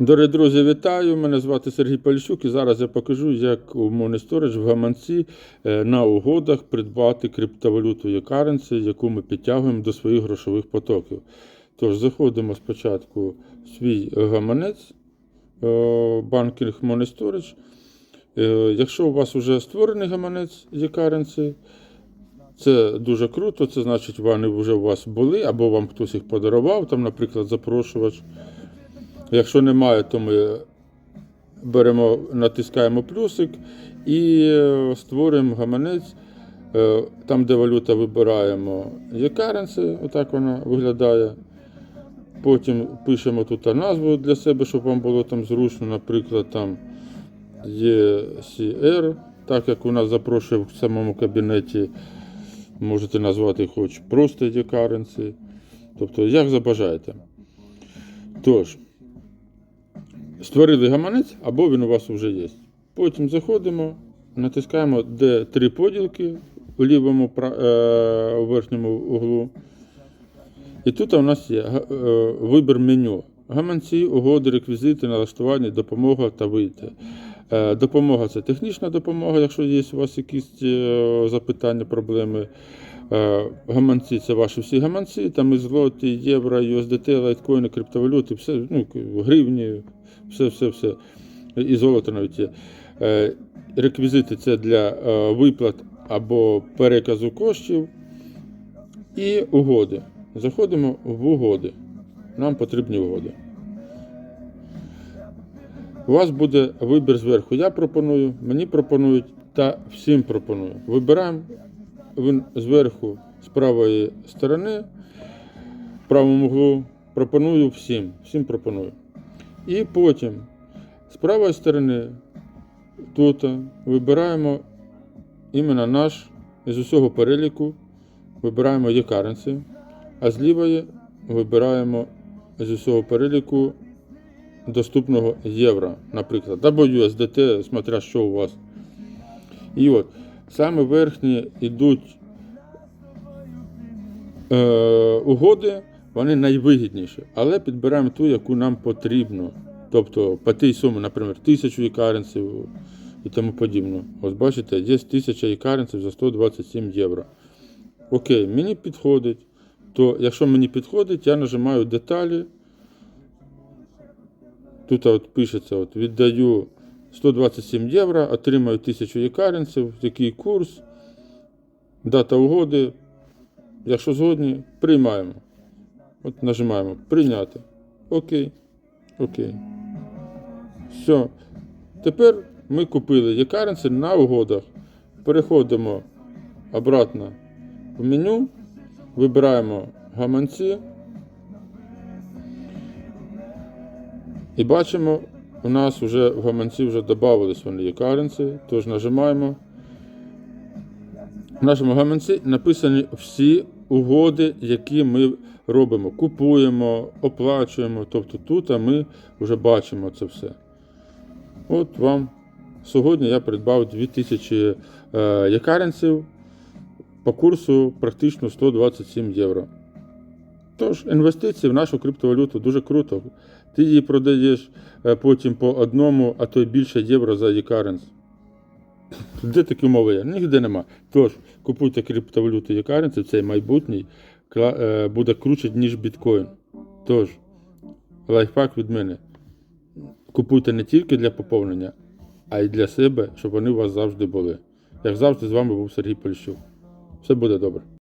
Дорогі друзі, вітаю! Мене звати Сергій Поліщук і зараз я покажу, як у Monistorage в гаманці е, на угодах придбати криптовалюту e-currency, яку ми підтягуємо до своїх грошових потоків. Тож заходимо спочатку в свій гаманець е, банкінг Monistorage. Е, Якщо у вас вже створений гаманець e-currency, це дуже круто, це значить, вони вже у вас були, або вам хтось їх подарував, там, наприклад, запрошувач. Якщо немає, то ми беремо, натискаємо плюсик і е, створюємо гаманець. Е, Там, де валюта вибираємо e-currency, отак вона виглядає. Потім пишемо тут назву для себе, щоб вам було там зручно, наприклад, там ECR, так як у нас запрошує в самому кабінеті, можете назвати хоч просто e-currency. Тобто, як забажаєте. Тож, створили гаманець, або він у вас вже є. Потім заходимо, натискаємо, де три поділки у лівому е, у верхньому углу. І тут у нас є е, вибір меню. Гаманці, угоди, реквізити, налаштування, допомога та вийти. Е, Допомога це технічна допомога, якщо є у вас якісь запитання, проблеми. Е, Гаманці це ваші всі гаманці, там і злоти, євро, USDT, лайткоїни, криптовалюти, все, ну, гривні, все, все, все. І золото навіть є. Е, Реквізити це для е, виплат або переказу коштів. І угоди. Заходимо в угоди. Нам потрібні угоди. У вас буде вибір зверху. Я пропоную, мені пропонують та всім пропоную. Вибираємо він зверху з правої сторони, в правому углу. Пропоную всім. Всім пропоную. І потім з правої сторони тут вибираємо іменно наш із усього переліку. Вибираємо e-currency, а з лівої вибираємо з усього переліку доступного євро, наприклад, або USDT, смотря що у вас. І от, саме верхні йдуть е, угоди, вони найвигідніші, але підбираємо ту, яку нам потрібно. Тобто по тій сумі, наприклад, 1000 ікаренців і тому подібне. Ось бачите, є 1000 ікаренців за 127 євро. Окей, мені підходить. То якщо мені підходить, я нажимаю деталі. Тут от пишеться: от, віддаю 127 євро, отримаю 1000 ікаренців, який курс, дата угоди. Якщо згодні, приймаємо. От нажимаємо прийняти. Окей. Окей. Все. Тепер ми купили якаренці на угодах. Переходимо обратно в меню, вибираємо гаманці. І бачимо, у нас вже в гаманці вже додавались вони якаренці, тож нажимаємо. В нашому гаманці написані всі угоди, які ми робимо. Купуємо, оплачуємо. Тобто тут ми вже бачимо це все. От вам сьогодні я придбав 2000 е, якаренців по курсу практично 127 євро. Тож, інвестиції в нашу криптовалюту дуже круто. Ти її продаєш е, потім по одному, а то й більше євро за e-currency. Де такі умови є? Ніде нема. Тож, купуйте криптовалюту e-currency, цей майбутній е, буде круче, ніж біткоін. Тож, лайфхак від мене. Купуйте не тільки для поповнення, а й для себе, щоб вони у вас завжди були. Як завжди, з вами був Сергій Поліщук. Все буде добре.